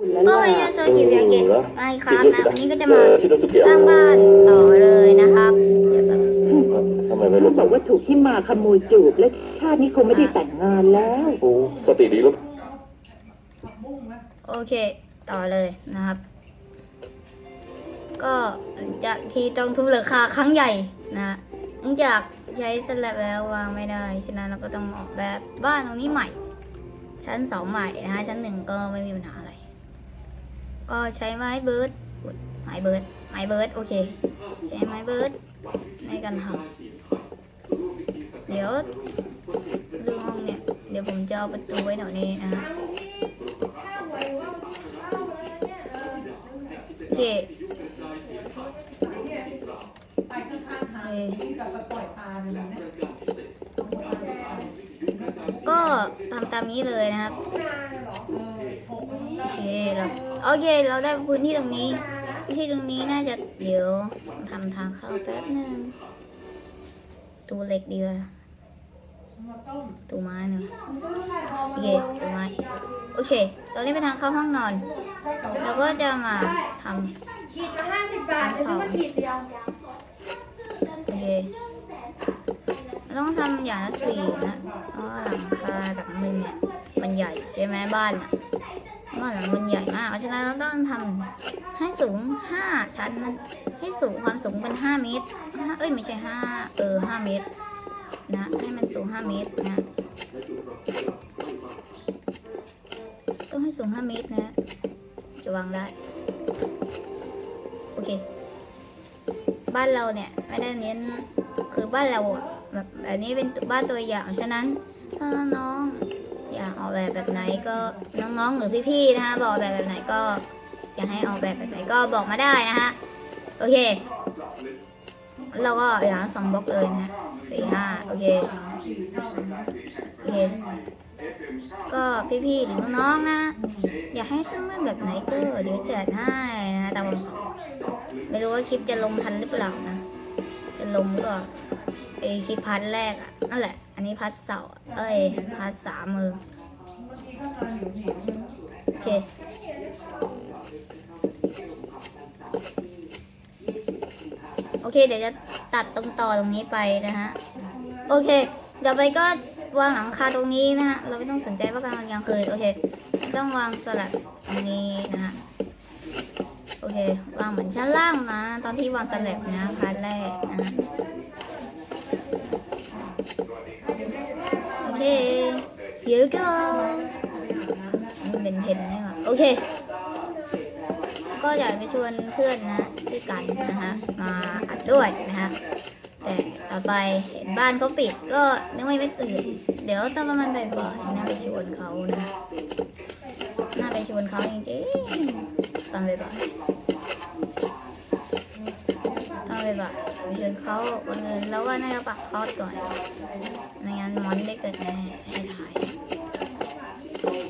โอ้ยโซชิเบียเกะไปครับนะวันนี้ก็จะมาสร้างบ้านต่อเลยนะครับเดี๋ยวแบบทำไมไม่รู้เขาบอกว่าถูกที่มาขโมยจูบและชาตินี้คงไม่ได้แต่งงานแล้วโอ้สติดีลูกโอเค ต่อเลยนะครับ ก็จากที่ต้องทุบหลังคาครั้งใหญ่นะเนื่องจากใช้สลับแล้ววางไม่ได้ ฉะนั้นเราก็ต้องออกแบบบ้านตรงนี้ใหม่ ชั้นสองใหม่นะฮะชั้นหนึ่งก็ไม่มีปัญหาอะไร ก็ใช้ไม้เบิร์ดไม้เบิร์ดไม้เบิร์ดโอเค ใช้ไม้เบิร์ดในการทำเดี๋ยวเรื่องห้องเนี่ย เดี๋ยวผมจะเอาประตูไว้แถวนี้นะฮะโอเคเอ่อก็ทำตามนี้เลยนะครับ โอเคเรา โอเค เราได้พื้นที่ตรงนี้พื้นที่ตรงนี้น่าจะเดี๋ยวทำทางเข้าแป๊บหนึ่งตูเหล็กดีกว่าตูไม้เนอะโอเคตูไม้โอเค ตอนนี้เป็นทางเข้าห้องนอน เราก็จะมาทำขีดละห้าสิบบาทจะซื้อมาขีดเดียวโอเคต้องทำอย่างละสี่นะเพราะว่าหลังคาหลังหนึ่งเนี่ยมันใหญ่ใช่ไหมบ้านอะ บ้านหลังมันใหญ่มากเพราะฉะนั้นเราต้องทำให้สูงห้าชั้นให้สูงความสูงเป็นห้าเมตรเอ้ยไม่ใช่ห้าเออห้าเมตร นะให้มันสูงห้าเมตรนะต้องให้สูงห้าเมตรนะ จะวางได้โอเค บ้านเราเนี่ยไม่ได้เน้นคือบ้านเราแบบแบบนี้เป็นบ้านตัวอย่างฉะนั้นถ้าน้อง อยากออกแบบแบบไหนก็น้องๆหรือพี่ๆนะคะบอกแบบแบบไหนก็อยากให้ออกแบบแบบไหนก็บอกมาได้นะฮะโอเคเราก็อย่างสองบล็อกเลยนะฮะสี่ห้าโอเคโอเคก็พี่ๆหรือน้องๆนะ อยากให้สร้างบ้านแบบไหนก็เดี๋ยวจัดให้นะตามผมขอไม่รู้ว่าคลิปจะลงทันหรือเปล่านะ จะลงก็ ไอคลิปพัทแรกอะนั่นแหละ อันนี้พัทเสาเอ้ยพัทสามมือโอเคโอเค เดี๋ยวจะตัดตรงต่อตรงนี้ไปนะฮะ โอเคเดี๋ยวไปก็วางหลังคาตรงนี้นะฮะ เราไม่ต้องสนใจว่ากลางวันกลางคืนโอเค ต้องวางสลับตรงนี้นะฮะ โอเค วางเหมือนชั้นล่างนะ ตอนที่วางสลับนะพาร์ทแรกนะ เค here goes มันเป็นเพนนี่หว่าโอเค ก็อยากไปชวนเพื่อนนะชื่อกันนะฮะมาอัดด้วยนะฮะแต่ต่อไปเห็นบ้านเขาปิดก็นึกว่าไม่ตื่น เดี๋ยวตอนประมาณบ่ายๆน่าไปชวนเขานะน่าไปชวนเขาจริงๆตอนบ่ายๆตอนบ่ายๆไปชวนเขาวันเงินแล้วว่าน่าจะปักทอดก่อน ไม่งั้นมอนได้เกิดแน่ให้ถ่าย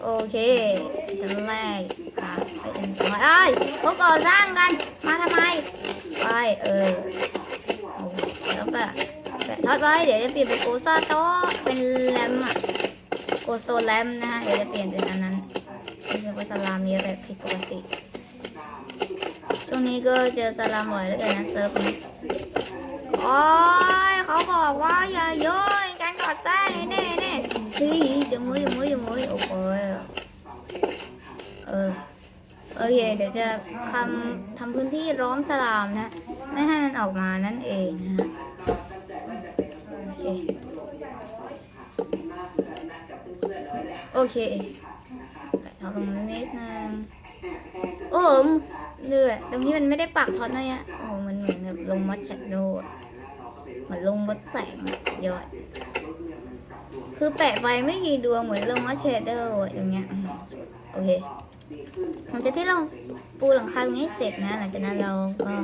โอเคชั้นแรกพาไปเอ็นสอยเอ้ยพวกก่อสร้างกัน มาทำไม ไป เออโอ้แล้วแปะแปะทอดไว้ เดี๋ยวจะเปลี่ยนเป็นโกซ่าโตเป็นแรมอะโกสโตแรมนะฮะ เดี๋ยวจะเปลี่ยนเป็นอันนั้นรู้สึกว่าสลามเยอะแบบผิดปกติ ช่วงนี้ก็เจอสลามบ่อยแล้วกันนะเซิร์ฟนี้โอ้ยเขาบอกว่าอย่าโยนการก่อสร้างให้แน่แน่เฮ้ยจะมุ้ยมุ้ยมุ้ยโอ้โหเออโอเคเดี๋ยวจะทำทำพื้นที่ล้อมสลามนะ ไม่ให้มันออกมานั่นเองนะฮะโอเคโอเคเอาตรงนี้นิดนึงโอ้มเดือดตรงนี้มันไม่ได้ปักท็อตเลยอะโอ้มันเหมือนแบบลงมอดแชโดว์เหมือนลงมอดแสงยอด คือแปะไปไม่กี่ดวงเหมือนลงมอดแชโดว์อะตรงเนี้ยโอเคหลังจากที่เราปูหลังคาตรงนี้เสร็จนะหลังจากนั้นเราก็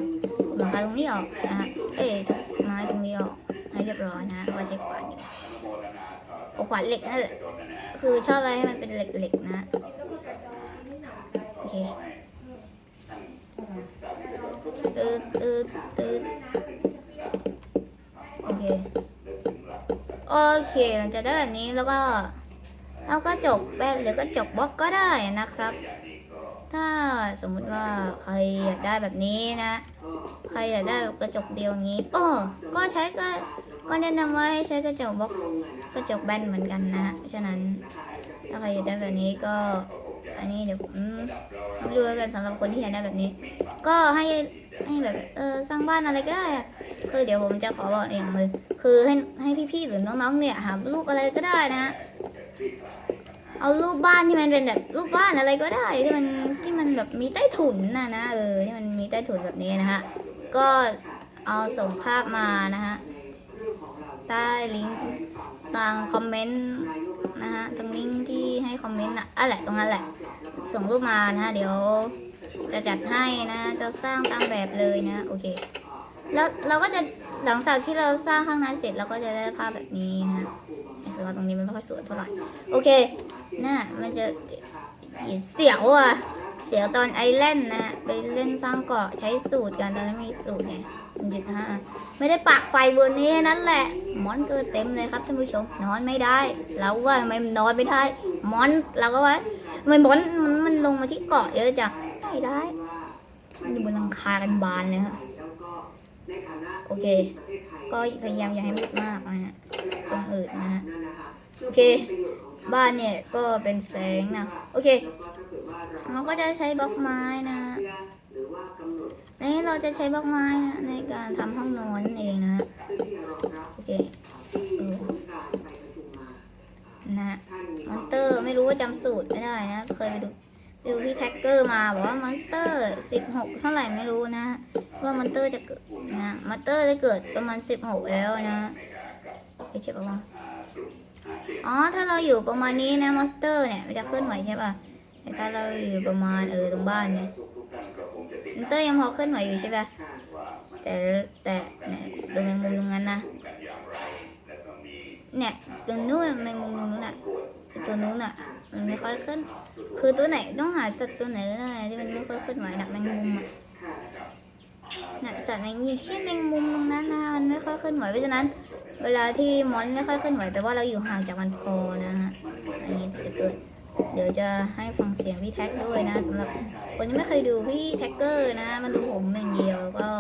หลังคาตรงนี้ออกนะฮะเอ้ยไม้ตรงนี้ออกให้เรียบร้อยนะวก็ใช้ขวานนี่เอาขวานเหล็กนั่นแหละคือชอบอะไรให้มันเป็นเหล็กๆนะโอเคตืดตืดตืดโอเค เคหลังจากได้แบบนี้แล้วก็แล้วก็จบแบนหรือก็จบบล็อกก็ได้นะครับ ถ้าสมมุติว่าใครอยากได้แบบนี้นะ ใครอยากได้กระจกเดียวงี้โอ้ก็ใช้ก็ก็แนะนำว่าให้ใช้กระจกบล็อกกระจกแบนเหมือนกันนะฉะนั้นถ้าใครอยากได้แบบนี้ก็อันนี้เดี๋ยวผมทำให้ดูแล้วกันสำหรับคนที่อยากได้แบบนี้ ก็ให้ให้แบบเออสร้างบ้านอะไรก็ได้อะ คือเดี๋ยวผมจะขอบอกอย่างเลยคือให้ให้พี่ๆหรือน้องๆเนี่ยหารูปอะไรก็ได้นะเอารูปบ้านที่มันเป็นแบบรูปบ้านอะไรก็ได้ที่มันที่มันแบบมีใต้ถุนนะนะเออที่มันมีใต้ถุนแบบนี้นะฮะก็เอาส่งภาพมานะฮะใต้ลิงก์ทางคอมเมนต์นะฮะตรงลิงก์ที่ให้คอมเมนต์อะอะไรตรงนั้นแหละ ส่งรูปมานะฮะเดี๋ยวจะจัดให้นะจะสร้างตามแบบเลยนะโอเค แล้วเราก็จะหลังจากที่เราสร้างข้างในเสร็จเราก็จะได้ภาพแบบนี้นะคือว่าตรงนี้มันไม่ค่อยสวยเท่าไหร่โอเคน่ะมันจะเสียวอะเสียวตอนไอแลนนะไปเล่นสร้างเกาะใช้สูตรกันตอนนั้นมีสูตรไงจุดห้าไม่ได้ปักไฟบนนี้นั่นแหละมอนเกิดเต็มเลยครับท่านผู้ชมนอนไม่ได้ เราว่าทำไมมันอนไม่ได้มอนเราก็ว่าทำไมมอนมันมันลงมาที่เกาะเยอะจังไม่ได้มันอยู่บนหลังคากันบานเลยฮะ โอเค ก็พยายามอย่าให้มืดมากนะฮะตรงอื่นนะฮะโอเค บ้านเนี่ยก็เป็นแสงนะ โอเคเราก็จะใช้บล็อกไม้นะฮะนี่เราจะใช้บล็อกไม้นะในการทำห้องนอนนั่นเองนะฮะโอเคเออนะฮะมอนเตอร์ไม่รู้ว่าจำสูตรไม่ได้นะ เคยไปดู ไปดูพี่แท็กเกอร์มาบอกว่ามอนสเตอร์สิบหกเท่าไหร่ไม่รู้นะ ว่ามอนสเตอร์จะเกิดนะมอนสเตอร์จะเกิดประมาณสิบหกแล้วนะไปเช็คปะวะอ๋อถ้าเราอยู่ประมาณนี้นะมอนสเตอร์เนี่ยมันจะเคลื่อนไหวใช่ป่ะแต่ถ้าเราอยู่ประมาณเออตรงบ้านเนี่ยมอนสเตอร์ยังพอเคลื่อนไหวอยู่ใช่ป่ะแต่แต่เนี่ยดูแมงมุมตรงนั้นนะเนี่ยตัวนู้นแมงมุมตรงนู้นอะตัวนู้นอะ มันไม่ค่อยขึ้น คือตัวไหนต้องหาสัตว์ตัวไหนก็ได้ที่มันไม่ค่อยขึ้นไหวนะแมงมุมอะน่ะสัตว์แมงอย่งเช่นแมงมุมตรงนั้นนะมันไม่ค่อยขึ้นไหวเพราะฉะนั้น เวลาที่มอนไม่ค่อยขึ้นไหวแปลว่าเราอยู่ห่างจากมันพอนะฮะอันนี้จะเกิด เดี๋ยวจะให้ฟังเสียงพี่แท็กด้วยนะสำหรับคนที่ไม่เคยดูพี่แท็กเกอร์นะมาดูผมอย่างเดียวก็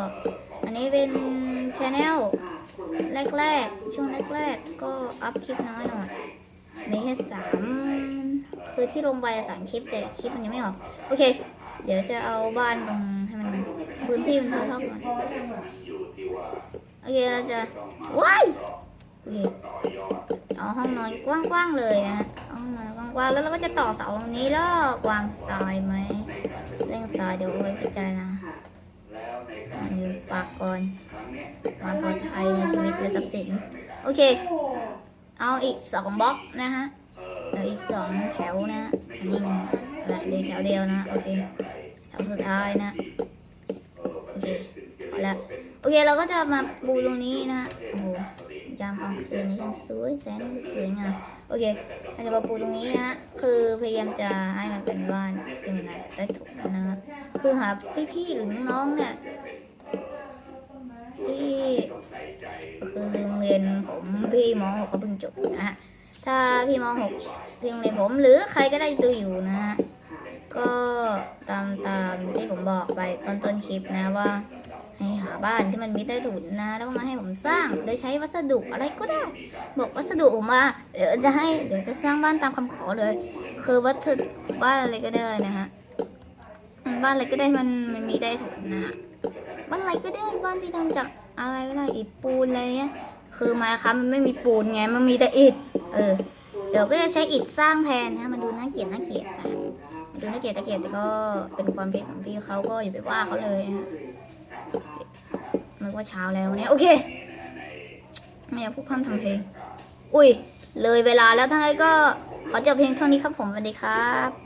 อันนี้เป็นชาแนลแรกๆ ช่วงแรกๆ ก็อัพคลิปน้อยหน่อยมีแค่สาม คือที่ลงไปสามคลิปแต่คลิปมันยังไม่ออก โอเค เดี๋ยวจะเอาบ้านตรงให้มันพื้นที่มันเท่าๆกันโอเคเราจะว้ายโอเคเอาห้องนอนกว้างๆเลยนะฮะห้องนอนกว้างๆแล้วเราก็จะต่อเสาตรงนี้แล้ววางทรายไหมเร่งทรายเดี๋ยวไว้พิจารณาอันนี้ปากก่อนความปลอดภัยในชีวิตและทรัพย์สิน โอเค เอาอีกสองบล็อกนะฮะ แล้วอีกสองแถวนะอันนี้และเหลือแถวเดียวนะโอเคแถวสุดท้ายนะโอเคเอาละโอเคเราก็จะมาปูตรงนี้นะโอ้โหยามกลางคืนนี้ยังสวยแสนสวยงามโอเคเราจะมาปูตรงนี้นะคือพยายามจะให้มันเป็นบ้านที่มันอาจจะได้ถูกกันนะครับคือหาพี่ๆหรือน้องเนี่ยที่คือโรงเรียนผมพี่มหกก็เพิ่งจบนะฮะ ถ้าพี่มหกที่โรงเรียนผมหรือใครก็ได้ดูอยู่นะฮะก็ตามตามที่ผมบอกไปตอนต้นคลิปนะว่า ให้หาบ้านที่มันมีใต้ถุนนะ แล้วก็มาให้ผมสร้างโดยใช้วัสดุอะไรก็ได้ บอกวัสดุผมมาเดี๋ยวจะให้เดี๋ยวจะสร้างบ้านตามคำขอเลย คือวัสดุบ้านอะไรก็ได้นะฮะบ้านอะไรก็ได้มันมันมีใต้ถุนนะบ้านอะไรก็ได้บ้านที่ทำจากอะไรก็ได้อิฐปูนอะไรเงี้ย คือมาครับมันไม่มีปูนไงมันมีแต่อิฐเออ เดี๋ยวก็จะใช้อิฐสร้างแทนนะมันดูน่าเกลียดน่าเกลียดนะมันดูน่าเกลียดน่าเกลียดแต่ก็เป็นความคิดของพี่เขาก็อย่าไปว่าเขาเลยนะนึกว่าเช้าแล้วเนี่ยโอเคไม่อยากพูดพร่ำทำเพลง อุ้ย เลยเวลาแล้วทั้งไงก็ขอจบเพลงเท่านี้ครับผมสวัสดีครับ